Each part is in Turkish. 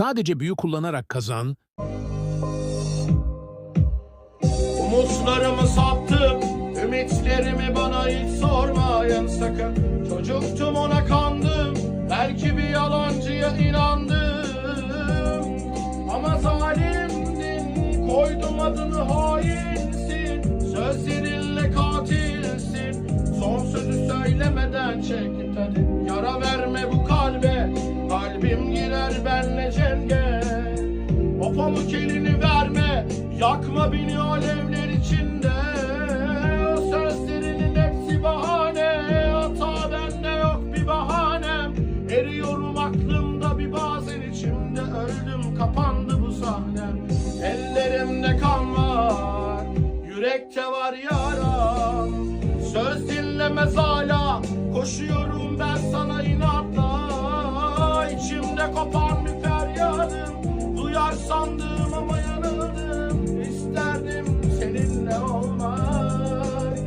Sadece büyü kullanarak kazan, Umutlarımı sattım Ümitlerimi bana hiç sormayın sakın. Çocuktum ona kandım Belki bir yalancıya inandım. Ama zalimdin Koydum adını hainsin. Sözlerinle katilsin pamuk elini verme Yakma beni alevler içinde. Sözlerinin hepsi bahane Hata bende yok bir bahanem. Eriyorum aklımda bir bazen içimde Öldüm kapandı bu sahnem. Ellerimde kan var Yürekte var yaram. Söz dinlemez hala Koşuyorum ben sana inatla Duyar sandım ama yanıldım İsterdim seninle olmak.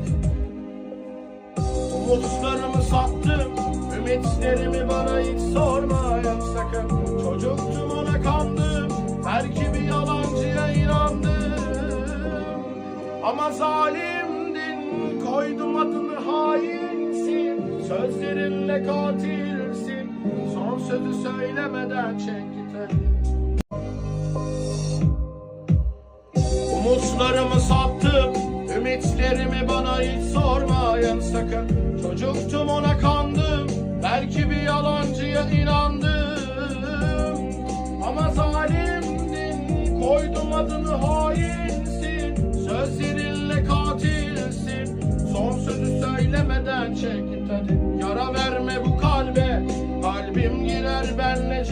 Umutlarımı sattım Ümitlerimi bana hiç sormayın sakın Çocuktum ona kandım. Belki bir yalancıya inandım. Ama zalimdin Koydum adını hainsin. Sözlerinle katilsin Son sözü söylemeden çek git hadi Umutlarımı sattım Ümitlerimi bana hiç sormayın sakın. Çocuktum ona kandım. Belki bir yalancıya inandım. Ama zalimdin Koydum adını hainsin. Sözlerinle katilsin. Son sözü söylemeden çek git hadi Yara verme bu kalbe Kalbim girer benle